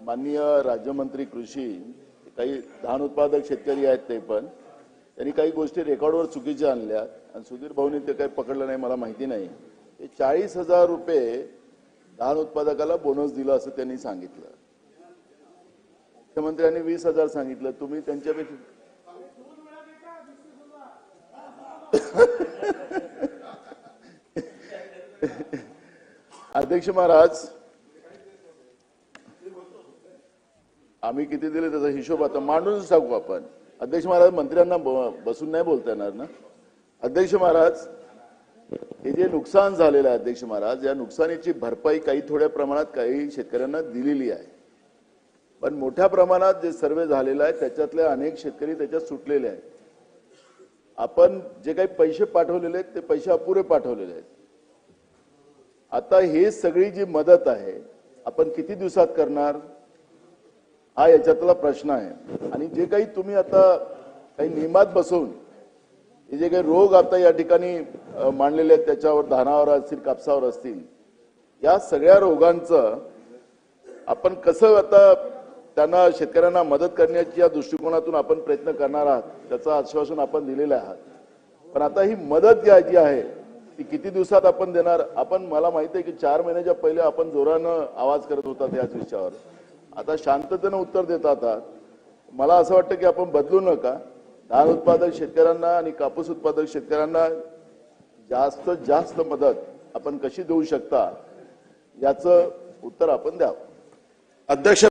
माननीय राज्यमंत्री कृषी काही धान उत्पादक शेतकरी आहेत ते पण त्यांनी काही गोष्टी रेकॉर्डवर चुकीच्या आणल्या. आणि सुधीर भाऊनी ते काही पकडलं नाही मला माहिती नाही. ते चाळीस हजार रुपये धान उत्पादकाला बोनस दिला असं त्यांनी सांगितलं. मुख्यमंत्र्यांनी वीस हजार सांगितलं. तुम्ही त्यांच्यापेक्षा अध्यक्ष महाराज आम्ही किती दिले त्याचा हिशोब आता मांडूनच टाकू आपण. अध्यक्ष महाराज मंत्र्यांना बसून नाही बोलता येणार ना? अध्यक्ष महाराज हे जे नुकसान झालेलं आहे अध्यक्ष महाराज या नुकसानीची भरपाई काही थोड्या प्रमाणात काही शेतकऱ्यांना दिलेली आहे. पण मोठ्या प्रमाणात जे सर्वे झालेला आहे त्याच्यातले अनेक शेतकरी त्याच्यात सुटलेले आहेत. आपण जे काही पैसे पाठवलेले आहेत ते पैसे अपुरे पाठवलेले आहेत. आता हे सगळी जी मदत आहे आपण किती दिवसात करणार? हा याच्यातला प्रश्न आहे. आणि जे काही तुम्ही आता काही नियमात बसवून हे जे काही रोग आता या ठिकाणी मांडलेले आहेत त्याच्यावर धानावर असतील कापसावर असतील या सगळ्या रोगांचं आपण कसं आता त्यांना शेतकऱ्यांना मदत करण्याच्या दृष्टिकोनातून आपण प्रयत्न करणार आहात त्याचं आश्वासन आपण दिलेलं आहात पण आता ही मदत जी आहे जी आहे ती किती दिवसात आपण देणार? आपण मला माहिती आहे की चार महिन्याच्या पहिले आपण जोरानं आवाज करत होता याच विषयावर. आता शांततेनं उत्तर देत आहात मला असं वाटतं की आपण बदलू नका. धान उत्पादक शेतकऱ्यांना आणि कापूस उत्पादक शेतकऱ्यांना जास्त जास्त मदत आपण कशी देऊ शकता याचं उत्तर आपण द्यावं. अध्यक्ष